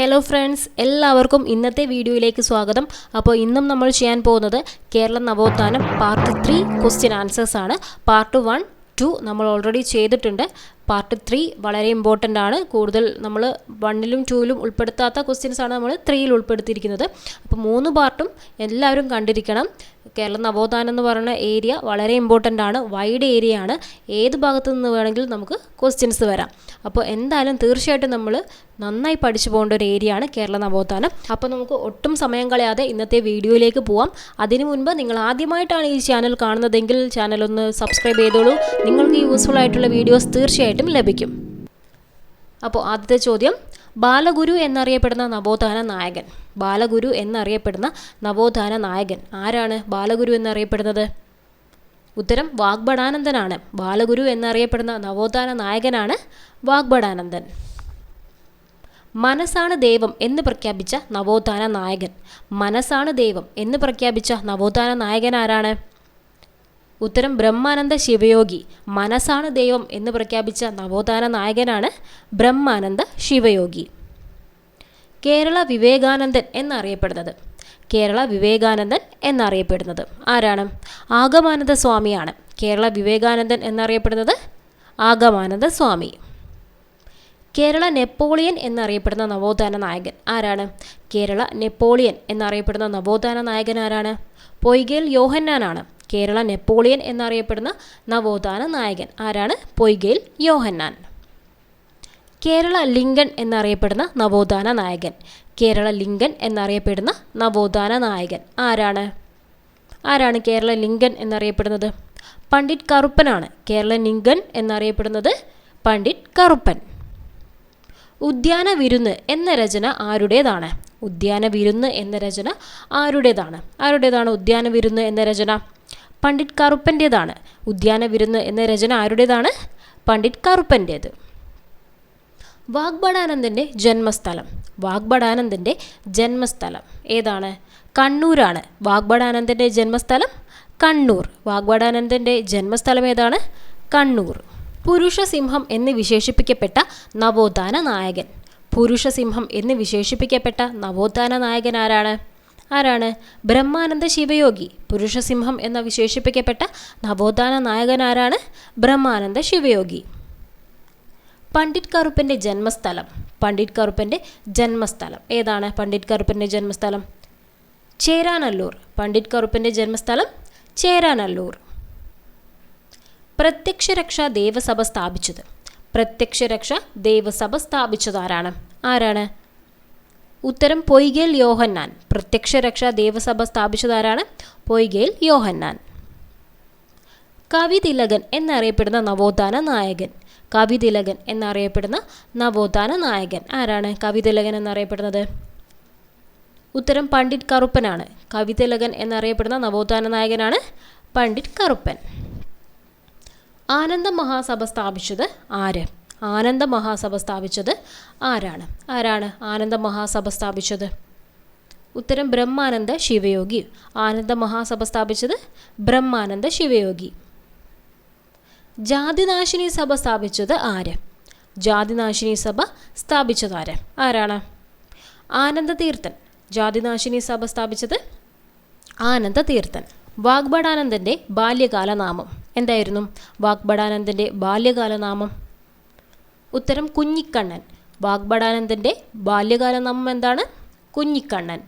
Hello friends എല്ലാവർക്കും ഇന്നത്തെ വീഡിയോയിലേക്ക് സ്വാഗതം. അപ്പോൾ ഇന്നും നമ്മൾ ചെയ്യാൻ പോകുന്നത് കേരള നവോത്ഥാനം പാർട്ട് ത്രീ ക്വസ്റ്റ്യൻ ആൻസേഴ്സ് ആണ്. പാർട്ട് വൺ ടു നമ്മൾ ഓൾറെഡി ചെയ്തിട്ടുണ്ട്. പാർട്ട് ത്രീ വളരെ ഇമ്പോർട്ടന്റ് ആണ്. കൂടുതൽ നമ്മൾ വണ്ണിലും ടൂവിലും ഉൾപ്പെടുത്താത്ത ക്വസ്റ്റ്യൻസ് ആണ് നമ്മൾ ത്രീയിൽ ഉൾപ്പെടുത്തിയിരിക്കുന്നത്. അപ്പോൾ മൂന്ന് പാർട്ടും എല്ലാവരും കണ്ടിരിക്കണം. കേരള നവോത്ഥാനം എന്ന് പറയുന്ന ഏരിയ വളരെ ഇമ്പോർട്ടന്റ് ആണ്. വൈഡ് ഏരിയ ആണ്. ഏത് ഭാഗത്തു നിന്ന് വേണമെങ്കിലും നമുക്ക് ക്വസ്റ്റ്യൻസ് വരാം. അപ്പോൾ എന്തായാലും തീർച്ചയായിട്ടും നമ്മൾ നന്നായി പഠിച്ചു പോകേണ്ട ഒരു ഏരിയ ആണ് കേരള നവോത്ഥാനം. അപ്പോൾ നമുക്ക് ഒട്ടും സമയം കളയാതെ ഇന്നത്തെ വീഡിയോയിലേക്ക് പോവാം. അതിനു മുൻപ് നിങ്ങൾ ആദ്യമായിട്ടാണ് ഈ ചാനൽ കാണുന്നതെങ്കിൽ ചാനൽ ഒന്ന് സബ്സ്ക്രൈബ് ചെയ്തോളൂ. നിങ്ങൾക്ക് യൂസ്ഫുൾ ആയിട്ടുള്ള വീഡിയോസ് തീർച്ചയായിട്ടും ലഭിക്കും. അപ്പോൾ ആദ്യത്തെ ചോദ്യം ബാലഗുരു എന്നറിയപ്പെടുന്ന നവോത്ഥാന നായകൻ. ബാലഗുരു എന്നറിയപ്പെടുന്ന നവോത്ഥാന നായകൻ. ആരാണ് ബാലഗുരു എന്നറിയപ്പെടുന്നത്? ഉത്തരം വാഗ്ബടാനന്ദനാണ് ബാലഗുരു എന്നറിയപ്പെടുന്ന നവോത്ഥാന നായകനാണ് വാഗ്ബടാനന്ദൻ മനസ്സാണ് ദൈവം എന്ന് പ്രഖ്യാപിച്ച നവോത്ഥാന നായകൻ. മനസ്സാണ് ദൈവം എന്ന് പ്രഖ്യാപിച്ച നവോത്ഥാന നായകൻ ആരാണ്? ഉത്തരം ബ്രഹ്മാനന്ദ ശിവയോഗി മനസ്സാണ് ദൈവം എന്ന് പ്രഖ്യാപിച്ച നവോത്ഥാന നായകനാണ് ബ്രഹ്മാനന്ദ ശിവയോഗി. കേരള വിവേകാനന്ദൻ എന്നറിയപ്പെടുന്നത്. കേരള വിവേകാനന്ദൻ എന്നറിയപ്പെടുന്നത് ആരാണ്? ആഗമാനന്ദ സ്വാമിയാണ്. കേരള വിവേകാനന്ദൻ എന്നറിയപ്പെടുന്നത് ആഗമാനന്ദ സ്വാമി. കേരള നെപ്പോളിയൻ എന്നറിയപ്പെടുന്ന നവോത്ഥാന നായകൻ ആരാണ്? കേരള നെപ്പോളിയൻ എന്നറിയപ്പെടുന്ന നവോത്ഥാന നായകൻ ആരാണ്? പൊയ്കേൽ യോഹന്നാനാണ്. കേരള നെപ്പോളിയൻ എന്നറിയപ്പെടുന്ന നവോത്ഥാന നായകൻ. ആരാണ്? പൊയ്കയിൽ യോഹന്നാൻ. കേരള ലിങ്കൺ എന്നറിയപ്പെടുന്ന നവോത്ഥാന നായകൻ. കേരള ലിങ്കൺ എന്നറിയപ്പെടുന്ന നവോത്ഥാന നായകൻ. ആരാണ്? ആരാണ് കേരള ലിങ്കൺ എന്നറിയപ്പെടുന്നത്? പണ്ഡിറ്റ് കറുപ്പനാണ്. കേരള ലിങ്കൺ എന്നറിയപ്പെടുന്നത് പണ്ഡിറ്റ് കറുപ്പൻ. ഉദ്യാന വിരുന്ന് എന്ന രചന ആരുടേതാണ്? ഉദ്യാന വിരുന്ന് എന്ന രചന ആരുടേതാണ്? ആരുടേതാണ് ഉദ്യാന വിരുന്ന് എന്ന രചന? പണ്ഡിറ്റ് കറുപ്പന്റേതാണ്. ഉദ്യാന വിരുന്ന് എന്ന രചന ആരുടേതാണ്? പണ്ഡിറ്റ് കറുപ്പന്റേത്. വാഗ്ബടാനന്ദന്റെ ജന്മസ്ഥലം. വാഗ്ബടാനന്ദന്റെ ജന്മസ്ഥലം. ഏതാണ്? കണ്ണൂരാണ്. വാഗ്ബടാനന്ദന്റെ ജന്മസ്ഥലം കണ്ണൂർ. വാഗ്ബടാനന്ദന്റെ ജന്മസ്ഥലം ഏതാണ്? കണ്ണൂർ. പുരുഷസിംഹം എന്ന് വിശേഷിപ്പിക്കപ്പെട്ട നവോത്ഥാന നായകൻ. പുരുഷസിംഹം എന്ന് വിശേഷിപ്പിക്കപ്പെട്ട നവോത്ഥാന നായകൻ ആരാണ്? ആരാണ്? ബ്രഹ്മാനന്ദ ശിവയോഗി. പുരുഷസിംഹം എന്ന വിശേഷിപ്പിക്കപ്പെട്ട നവോത്ഥാന നായകൻ ആരാണ്? ബ്രഹ്മാനന്ദ ശിവയോഗി. പണ്ഡിറ്റ് കറുപ്പന്റെ ജന്മസ്ഥലം. പണ്ഡിറ്റ് കറുപ്പന്റെ ജന്മസ്ഥലം. ഏതാണ് പണ്ഡിറ്റ് കറുപ്പന്റെ ജന്മസ്ഥലം? ചേരാനല്ലൂർ. പണ്ഡിറ്റ് കറുപ്പന്റെ ജന്മസ്ഥലം ചേരാനല്ലൂർ. പ്രത്യക്ഷരക്ഷ ദേവസഭ സ്ഥാപിച്ചത്. പ്രത്യക്ഷരക്ഷ ദേവസഭ സ്ഥാപിച്ചത് ആരാണ്? ആരാണ്? ഉത്തരം പൊയ്കേൽ യോഹന്നാൻ. പ്രത്യക്ഷ രക്ഷാ ദേവസഭ സ്ഥാപിച്ചതാരാണ്? പൊയ്കേൽ യോഹന്നാൻ. കവിതിലകൻ എന്നറിയപ്പെടുന്ന നവോത്ഥാന നായകൻ. കവിതിലകൻ എന്നറിയപ്പെടുന്ന നവോത്ഥാന നായകൻ. ആരാണ് കവിതിലകൻ എന്നറിയപ്പെടുന്നത്? ഉത്തരം പണ്ഡിറ്റ് കറുപ്പനാണ്. കവിതിലകൻ എന്നറിയപ്പെടുന്ന നവോത്ഥാന നായകനാണ് പണ്ഡിറ്റ് കറുപ്പൻ. ആനന്ദ മഹാസഭ സ്ഥാപിച്ചത് ആര്? ആനന്ദ മഹാസഭ സ്ഥാപിച്ചത് ആരാണ്? ആരാണ് ആനന്ദ മഹാസഭ സ്ഥാപിച്ചത്? ഉത്തരം ബ്രഹ്മാനന്ദ ശിവയോഗി. ആനന്ദ മഹാസഭ സ്ഥാപിച്ചത് ബ്രഹ്മാനന്ദ ശിവയോഗി. ജാതിനാശിനി സഭ സ്ഥാപിച്ചത് ആര്? ജാതിനാശിനി സഭ സ്ഥാപിച്ചത് ആര്? ആരാണ്? ആനന്ദ തീർത്ഥൻ ജാതിനാശിനി സഭ സ്ഥാപിച്ചത് ആനന്ദതീർത്ഥൻ. തീർത്ഥൻ ബാല്യകാല നാമം എന്തായിരുന്നു? വാഗ്ബടാനന്ദന്റെ ബാല്യകാല നാമം ഉത്തരം കുഞ്ഞിക്കണ്ണൻ. വാഗ്ഭടാനന്ദന്റെ ബാല്യകാല നാമം എന്താണ് കുഞ്ഞിക്കണ്ണൻ.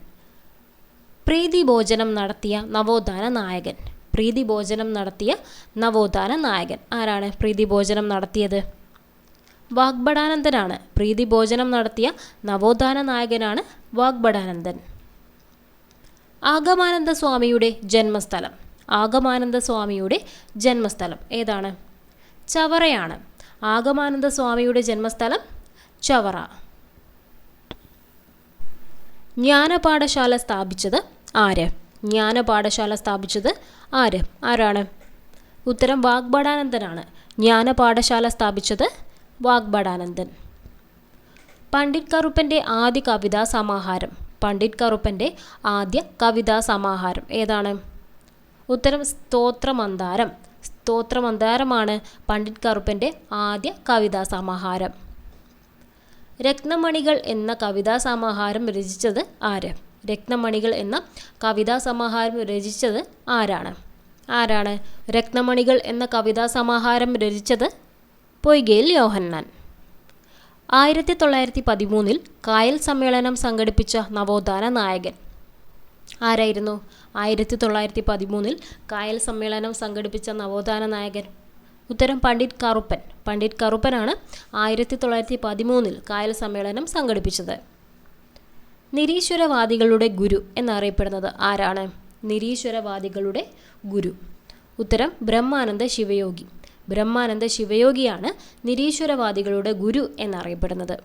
പ്രീതി ഭോജനം നടത്തിയ നവോത്ഥാന നായകൻ. പ്രീതി ഭോജനം നടത്തിയ നവോത്ഥാന നായകൻ. ആരാണ് പ്രീതി ഭോജനം നടത്തിയത്? വാഗ്ബടാനന്ദനാണ് പ്രീതി ഭോജനം നടത്തിയ നവോത്ഥാന നായകനാണ് വാഗ്ബടാനന്ദൻ ആഗമാനന്ദ സ്വാമിയുടെ ജന്മസ്ഥലം. ആഗമാനന്ദ സ്വാമിയുടെ ജന്മസ്ഥലം. ഏതാണ്? ചവറയാണ്. ആഗമാനന്ദ സ്വാമിയുടെ ജന്മസ്ഥലം ചവറ. ജ്ഞാനപാഠശാല സ്ഥാപിച്ചത് ആര്? ജ്ഞാനപാഠശാല സ്ഥാപിച്ചത് ആര്? ആരാണ്? ഉത്തരം വാഗ്ബടാനന്ദനാണ് ജ്ഞാനപാഠശാല സ്ഥാപിച്ചത് വാഗ്ബടാനന്ദൻ പണ്ഡിറ്റ് കറുപ്പന്റെ ആദ്യ കവിതാ സമാഹാരം. പണ്ഡിറ്റ് കറുപ്പന്റെ ആദ്യ കവിതാ സമാഹാരം. ഏതാണ്? ഉത്തരം സ്തോത്രമന്ദാരം. സ്തോത്രമന്ദാരമാണ് പണ്ഡിറ്റ് കറുപ്പന്റെ ആദ്യ കവിതാ സമാഹാരം. രത്നമണികൾ എന്ന കവിതാ സമാഹാരം രചിച്ചത് ആര്? രത്നമണികൾ എന്ന കവിതാ സമാഹാരം രചിച്ചത് ആരാണ്? ആരാണ്? രത്നമണികൾ എന്ന കവിതാ സമാഹാരം രചിച്ചത് പൊയ്കയിൽ യോഹന്നാൻ. ആയിരത്തി തൊള്ളായിരത്തി പതിമൂന്നിൽ കായൽ സമ്മേളനം സംഘടിപ്പിച്ച നവോത്ഥാന നായകൻ ആരായിരുന്നു? ആയിരത്തി തൊള്ളായിരത്തി പതിമൂന്നിൽ കായൽ സമ്മേളനം സംഘടിപ്പിച്ച നവോത്ഥാന നായകൻ. ഉത്തരം പണ്ഡിറ്റ് കറുപ്പൻ. പണ്ഡിറ്റ് കറുപ്പനാണ് ആയിരത്തി തൊള്ളായിരത്തി പതിമൂന്നിൽ കായൽ സമ്മേളനം സംഘടിപ്പിച്ചത്. നിരീശ്വരവാദികളുടെ ഗുരു എന്നറിയപ്പെടുന്നത് ആരാണ്? നിരീശ്വരവാദികളുടെ ഗുരു. ഉത്തരം ബ്രഹ്മാനന്ദ ശിവയോഗി. ബ്രഹ്മാനന്ദ ശിവയോഗിയാണ് നിരീശ്വരവാദികളുടെ ഗുരു എന്നറിയപ്പെടുന്നത്.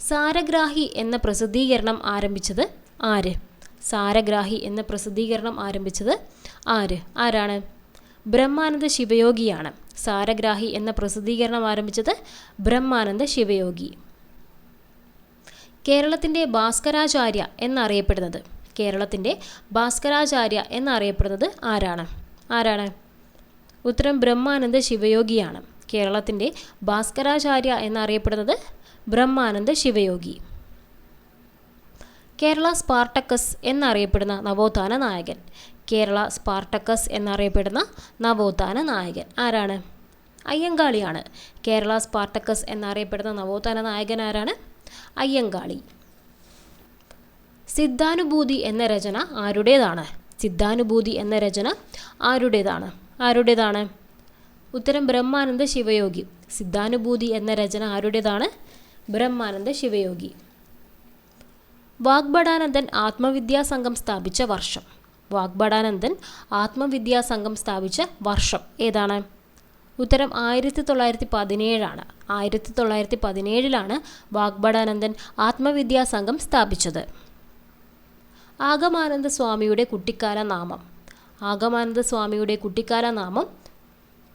സാരഗ്രാഹി എന്ന പ്രസിദ്ധീകരണം ആരംഭിച്ചത് ആര്? സാരഗ്രാഹി എന്ന പ്രസിദ്ധീകരണം ആരംഭിച്ചത് ആര്? ആരാണ്? ബ്രഹ്മാനന്ദ ശിവയോഗിയാണ്. സാരഗ്രാഹി എന്ന പ്രസിദ്ധീകരണം ആരംഭിച്ചത് ബ്രഹ്മാനന്ദ ശിവയോഗി. കേരളത്തിന്റെ ഭാസ്കരാചാര്യ എന്നറിയപ്പെടുന്നത്. കേരളത്തിന്റെ ഭാസ്കരാചാര്യ എന്നറിയപ്പെടുന്നത് ആരാണ്? ആരാണ്? ഉത്തരം ബ്രഹ്മാനന്ദ ശിവയോഗിയാണ്. കേരളത്തിന്റെ ഭാസ്കരാചാര്യ എന്നറിയപ്പെടുന്നത് ബ്രഹ്മാനന്ദ ശിവയോഗി. കേരള സ്പാർട്ടക്കസ് എന്നറിയപ്പെടുന്ന നവോത്ഥാന നായകൻ. കേരള സ്പാർട്ടക്കസ് എന്നറിയപ്പെടുന്ന നവോത്ഥാന നായകൻ. ആരാണ്? അയ്യങ്കാളിയാണ്. കേരള സ്പാർട്ടക്കസ് എന്നറിയപ്പെടുന്ന നവോത്ഥാന നായകൻ ആരാണ്? അയ്യങ്കാളി. സിദ്ധാനുഭൂതി എന്ന രചന ആരുടേതാണ്? സിദ്ധാനുഭൂതി എന്ന രചന ആരുടേതാണ്? ആരുടേതാണ്? ഉത്തരം ബ്രഹ്മാനന്ദ ശിവയോഗി. സിദ്ധാനുഭൂതി എന്ന രചന ആരുടേതാണ്? ബ്രഹ്മാനന്ദ ശിവയോഗി. വാഗ്ഭടാനന്ദൻ ആത്മവിദ്യാ സംഘം സ്ഥാപിച്ച വർഷം. വാഗ്ബടാനന്ദൻ ആത്മവിദ്യാ സംഘം സ്ഥാപിച്ച വർഷം ഏതാണ്? ഉത്തരം ആയിരത്തി തൊള്ളായിരത്തി പതിനേഴാണ് ആയിരത്തി തൊള്ളായിരത്തി പതിനേഴിലാണ് വാഗ്ബടാനന്ദൻ ആത്മവിദ്യാ സംഘം സ്ഥാപിച്ചത്. ആഗമാനന്ദ സ്വാമിയുടെ കുട്ടിക്കാല നാമം ആഗമാനന്ദ സ്വാമിയുടെ കുട്ടിക്കാല നാമം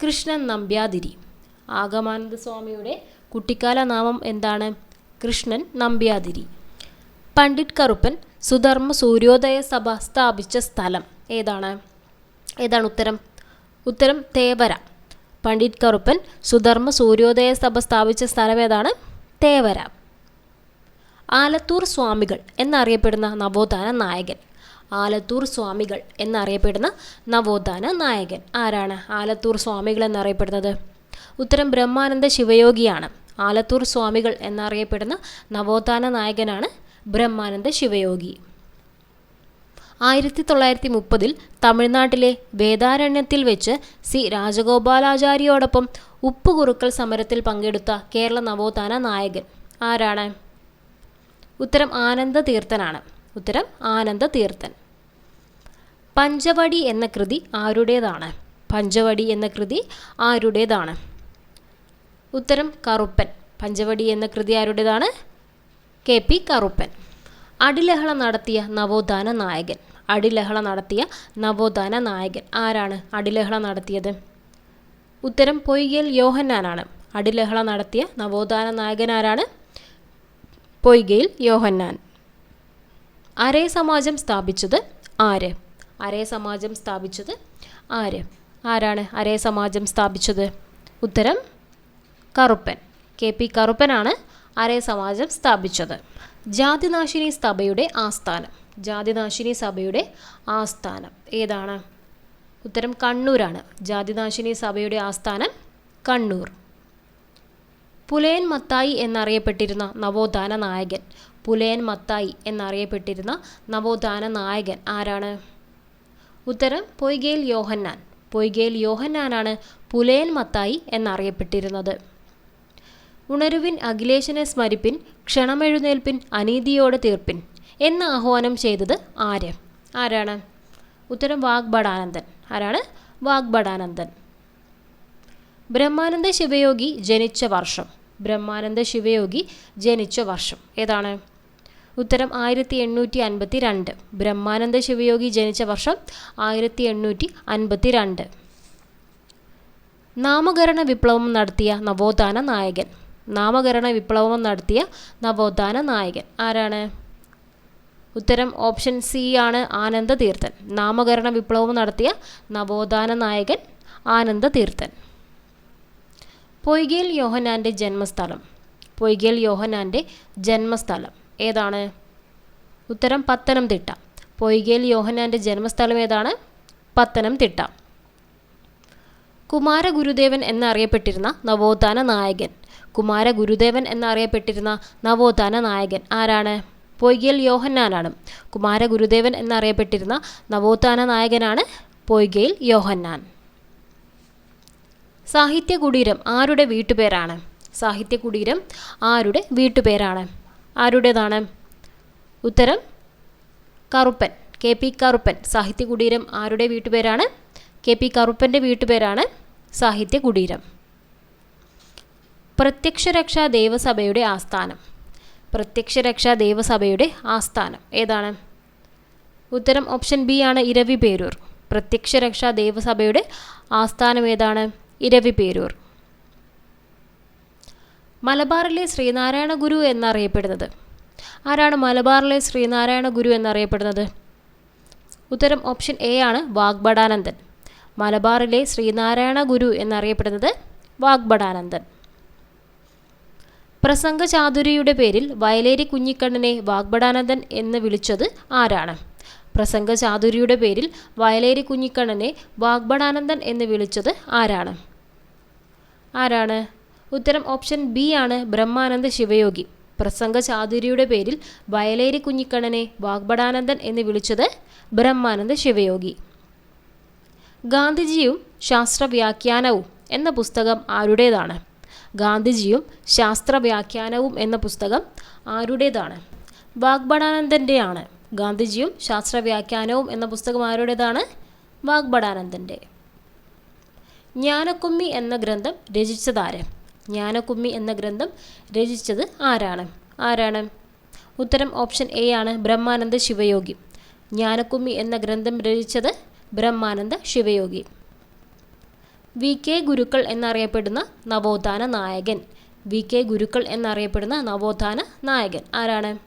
കൃഷ്ണൻ നമ്പ്യാതിരി. ആഗമാനന്ദ സ്വാമിയുടെ കുട്ടിക്കാല നാമം എന്താണ്? കൃഷ്ണൻ നമ്പ്യാതിരി. പണ്ഡിറ്റ് കറുപ്പൻ സുധർമ്മ സൂര്യോദയ സഭ സ്ഥാപിച്ച സ്ഥലം ഏതാണ്? ഏതാണ് ഉത്തരം? ഉത്തരം തേവര. പണ്ഡിറ്റ് കറുപ്പൻ സുധർമ്മ സൂര്യോദയ സഭ സ്ഥാപിച്ച സ്ഥലം ഏതാണ്? തേവര. ആലത്തൂർ സ്വാമികൾ എന്നറിയപ്പെടുന്ന നവോത്ഥാന നായകൻ. ആലത്തൂർ സ്വാമികൾ എന്നറിയപ്പെടുന്ന നവോത്ഥാന നായകൻ. ആരാണ് ആലത്തൂർ സ്വാമികൾ എന്നറിയപ്പെടുന്നത്? ഉത്തരം ബ്രഹ്മാനന്ദ ശിവയോഗിയാണ്. ആലത്തൂർ സ്വാമികൾ എന്നറിയപ്പെടുന്ന നവോത്ഥാന നായകനാണ് ബ്രഹ്മാനന്ദ ശിവയോഗി. ആയിരത്തി തൊള്ളായിരത്തി മുപ്പതിൽ തമിഴ്നാട്ടിലെ വേദാരണ്യത്തിൽ വെച്ച് സി രാജഗോപാലാചാരിയോടൊപ്പം ഉപ്പുകുറുക്കൽ സമരത്തിൽ പങ്കെടുത്ത കേരള നവോത്ഥാന നായകൻ ആരാണ്? ഉത്തരം ആനന്ദ തീർത്ഥനാണ് ഉത്തരം ആനന്ദ തീർത്ഥൻ പഞ്ചവടി എന്ന കൃതി ആരുടേതാണ്? പഞ്ചവടി എന്ന കൃതി ആരുടേതാണ്? ഉത്തരം കറുപ്പൻ. പഞ്ചവടി എന്ന കൃതി ആരുടേതാണ്? K P Karuppan. അടിലഹള നടത്തിയ നവോത്ഥാന നായകൻ. അടിലഹള നടത്തിയ നവോത്ഥാന നായകൻ. ആരാണ് അടിലഹള നടത്തിയത്? ഉത്തരം പൊയ്കേൽ യോഹന്നാനാണ്. അടിലഹള നടത്തിയ നവോത്ഥാന നായകൻ ആരാണ്? പൊയ്കയിൽ യോഹന്നാൻ. അരേ സമാജം സ്ഥാപിച്ചത് ആര്? അരേ സമാജം സ്ഥാപിച്ചത് ആര്? ആരാണ് അരേ സമാജം സ്ഥാപിച്ചത്? ഉത്തരം കറുപ്പൻ. കെ പി കറുപ്പനാണ് അരേ സമാജം സ്ഥാപിച്ചത്? ജാതിനാശിനി സഭയുടെ ആസ്ഥാനം. ജാതിനാശിനി സഭയുടെ ആസ്ഥാനം ഏതാണ്? ഉത്തരം കണ്ണൂരാണ്. ജാതിനാശിനി സഭയുടെ ആസ്ഥാനം കണ്ണൂർ. പുലയൻ മത്തായി എന്നറിയപ്പെട്ടിരുന്ന നവോത്ഥാന നായകൻ. പുലയൻ മത്തായി എന്നറിയപ്പെട്ടിരുന്ന നവോത്ഥാന നായകൻ ആരാണ്? ഉത്തരം പൊയ്കേൽ യോഹന്നാൻ. പൊയ്കേൽ യോഹന്നാനാണ് പുലയൻ മത്തായി എന്നറിയപ്പെട്ടിരുന്നത്. ഉണരുവിൻ അഖിലേശനെ സ്മരിപ്പിൻ ക്ഷണമെഴുന്നേൽപ്പിൻ അനീതിയോടെ തീർപ്പിൻ എന്ന് ആഹ്വാനം ചെയ്തത് ആര് ആരാണ്? ഉത്തരം വാഗ്ബടാനന്ദൻ ആരാണ്? വാഗ്ബടാനന്ദൻ ബ്രഹ്മാനന്ദ ശിവയോഗി ജനിച്ച വർഷം. ബ്രഹ്മാനന്ദ ശിവയോഗി ജനിച്ച വർഷം. ഏതാണ്? ഉത്തരം ആയിരത്തി എണ്ണൂറ്റി അൻപത്തി രണ്ട് ബ്രഹ്മാനന്ദ ശിവയോഗി ജനിച്ച വർഷം ആയിരത്തി എണ്ണൂറ്റി അൻപത്തി രണ്ട് നാമകരണ വിപ്ലവം നടത്തിയ നവോത്ഥാന നായകൻ. നാമകരണ വിപ്ലവം നടത്തിയ നവോത്ഥാന നായകൻ. ആരാണ്? ഉത്തരം ഓപ്ഷൻ സി ആണ് ആനന്ദ തീർത്ഥൻ നാമകരണ വിപ്ലവം നടത്തിയ നവോത്ഥാന നായകൻ ആനന്ദ തീർത്ഥൻ പൊയ്കേൽ യോഹനാന്റെ ജന്മസ്ഥലം. പൊയ്കേൽ യോഹനാന്റെ ജന്മസ്ഥലം ഏതാണ്? ഉത്തരം പത്തനംതിട്ട. പൊയ്കേൽ യോഹനാന്റെ ജന്മസ്ഥലം ഏതാണ്? പത്തനംതിട്ട. കുമാരഗുരുദേവൻ എന്നറിയപ്പെട്ടിരുന്ന നവോത്ഥാന നായകൻ കുമാരഗുരുദേവൻ എന്നറിയപ്പെട്ടിരുന്ന നവോത്ഥാന നായകൻ ആരാണ്? പൊയ്കിയൽ യോഹന്നാനാണ്. കുമാരഗുരുദേവൻ എന്നറിയപ്പെട്ടിരുന്ന നവോത്ഥാന നായകനാണ് പൊയ്കയിൽ യോഹന്നാൻ. സാഹിത്യ കുടീരം ആരുടെ വീട്ടുപേരാണ്? സാഹിത്യ കുടീരം ആരുടെ വീട്ടുപേരാണ്? ആരുടേതാണ്? ഉത്തരം കറുപ്പൻ കെ പി കറുപ്പൻ. സാഹിത്യ കുടീരം ആരുടെ വീട്ടുപേരാണ്? കെ പി കറുപ്പന്റെ വീട്ടുപേരാണ് സാഹിത്യ കുടീരം പ്രത്യക്ഷരക്ഷാ ദേവസഭയുടെ ആസ്ഥാനം. പ്രത്യക്ഷരക്ഷാ ദേവസഭയുടെ ആസ്ഥാനം. ഏതാണ്? ഉത്തരം ഓപ്ഷൻ ബി ആണ് ഇരവി പേരൂർ. പ്രത്യക്ഷരക്ഷാ ദേവസഭയുടെ ആസ്ഥാനം ഏതാണ്? ഇരവി പേരൂർ. മലബാറിലെ ശ്രീനാരായണ ഗുരു എന്നറിയപ്പെടുന്നത്. ആരാണ് മലബാറിലെ ശ്രീനാരായണ ഗുരു എന്നറിയപ്പെടുന്നത്? ഉത്തരം ഓപ്ഷൻ എ ആണ് വാഗ്ബടാനന്ദൻ മലബാറിലെ ശ്രീനാരായണ ഗുരു എന്നറിയപ്പെടുന്നത് വാഗ്ഭടാനന്ദൻ. പ്രസംഗ ചാതുരിയുടെ പേരിൽ വയലേരി കുഞ്ഞിക്കണ്ണനെ വാഗ്ബടാനന്ദൻ എന്ന് വിളിച്ചത് ആരാണ്? പ്രസംഗ ചാതുരിയുടെ പേരിൽ വയലേരി കുഞ്ഞിക്കണ്ണനെ വാഗ്ബടാനന്ദൻ എന്ന് വിളിച്ചത് ആരാണ്? ആരാണ്? ഉത്തരം ഓപ്ഷൻ ബി ആണ് ബ്രഹ്മാനന്ദ ശിവയോഗി. പ്രസംഗ ചാതുരിയുടെ പേരിൽ വയലേരി കുഞ്ഞിക്കണ്ണനെ വാഗ്ബടാനന്ദൻ എന്ന് വിളിച്ചത് ബ്രഹ്മാനന്ദ ശിവയോഗി. ഗാന്ധിജിയും ശാസ്ത്രവ്യാഖ്യാനവും എന്ന പുസ്തകം ആരുടേതാണ്? ഗാന്ധിജിയും ശാസ്ത്രവ്യാഖ്യാനവും എന്ന പുസ്തകം ആരുടേതാണ്? വാഗ്ഭടാനന്ദന്റെയാണ് ഗാന്ധിജിയും ശാസ്ത്രവ്യാഖ്യാനവും എന്ന പുസ്തകം ആരുടേതാണ്? വാഗ്ബടാനന്ദന്റെ ജ്ഞാനക്കുമ്മി എന്ന ഗ്രന്ഥം രചിച്ചതാര്? ജ്ഞാനക്കുമ്മി എന്ന ഗ്രന്ഥം രചിച്ചത് ആരാണ്? ആരാണ്? ഉത്തരം ഓപ്ഷൻ എ ആണ്. ബ്രഹ്മാനന്ദ ശിവയോഗി. ജ്ഞാനക്കുമ്മി എന്ന ഗ്രന്ഥം രചിച്ചത് ബ്രഹ്മാനന്ദ ശിവയോഗി. വി കെ ഗുരുക്കൾ എന്നറിയപ്പെടുന്ന നവോത്ഥാന നായകൻ. വി കെ ഗുരുക്കൾ എന്നറിയപ്പെടുന്ന നവോത്ഥാന നായകൻ ആരാണ്?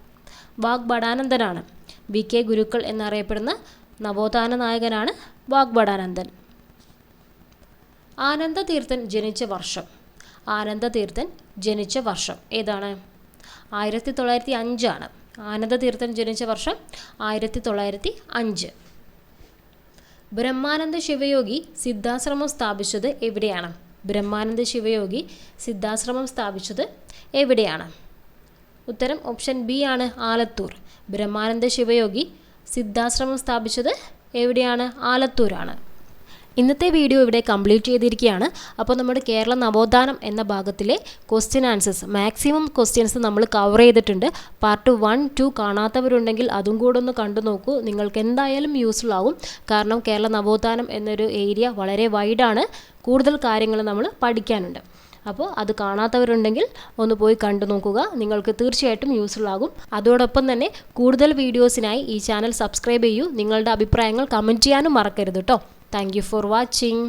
വാഗ്ബടാനന്ദനാണ് വി കെ ഗുരുക്കൾ എന്നറിയപ്പെടുന്ന നവോത്ഥാന നായകനാണ് വാഗ്ബടാനന്ദൻ ആനന്ദതീർത്ഥൻ ജനിച്ച വർഷം. ആനന്ദതീർത്ഥൻ ജനിച്ച വർഷം ഏതാണ്? ആയിരത്തി തൊള്ളായിരത്തി അഞ്ചാണ്. ആനന്ദതീർത്ഥൻ ജനിച്ച വർഷം ആയിരത്തി തൊള്ളായിരത്തി അഞ്ച്. ബ്രഹ്മാനന്ദ ശിവയോഗി സിദ്ധാശ്രമം സ്ഥാപിച്ചത് എവിടെയാണ്? ബ്രഹ്മാനന്ദ ശിവയോഗി സിദ്ധാശ്രമം സ്ഥാപിച്ചത് എവിടെയാണ്? ഉത്തരം ഓപ്ഷൻ ബി ആണ് ആലത്തൂർ. ബ്രഹ്മാനന്ദ ശിവയോഗി സിദ്ധാശ്രമം സ്ഥാപിച്ചത് എവിടെയാണ്? ആലത്തൂരാണ്. ഇന്നത്തെ വീഡിയോ ഇവിടെ കംപ്ലീറ്റ് ചെയ്തിരിക്കുകയാണ്. അപ്പോൾ നമ്മുടെ കേരള നവോത്ഥാനം എന്ന ഭാഗത്തിലെ ക്വസ്റ്റ്യൻ ആൻസേഴ്സ് മാക്സിമം ക്വസ്റ്റ്യൻസ് നമ്മൾ കവർ ചെയ്തിട്ടുണ്ട്. പാർട്ട് വൺ ടു കാണാത്തവരുണ്ടെങ്കിൽ അതും കൂടെ ഒന്ന് കണ്ടു നോക്കൂ. നിങ്ങൾക്ക് എന്തായാലും യൂസ്ഫുൾ ആകും കാരണം കേരള നവോത്ഥാനം എന്നൊരു ഏരിയ വളരെ വൈഡാണ് കൂടുതൽ കാര്യങ്ങൾ നമ്മൾ പഠിക്കാനുണ്ട്. അപ്പോൾ അത് കാണാത്തവരുണ്ടെങ്കിൽ ഒന്ന് പോയി കണ്ടു നോക്കുക. നിങ്ങൾക്ക് തീർച്ചയായിട്ടും യൂസ്ഫുൾ ആകും. അതോടൊപ്പം തന്നെ കൂടുതൽ വീഡിയോസിനായി ഈ ചാനൽ സബ്സ്ക്രൈബ് ചെയ്യൂ. നിങ്ങളുടെ അഭിപ്രായങ്ങൾ കമന്റ് ചെയ്യാനും മറക്കരുത് കേട്ടോ താങ്ക് ഫോർ വാച്ചിങ്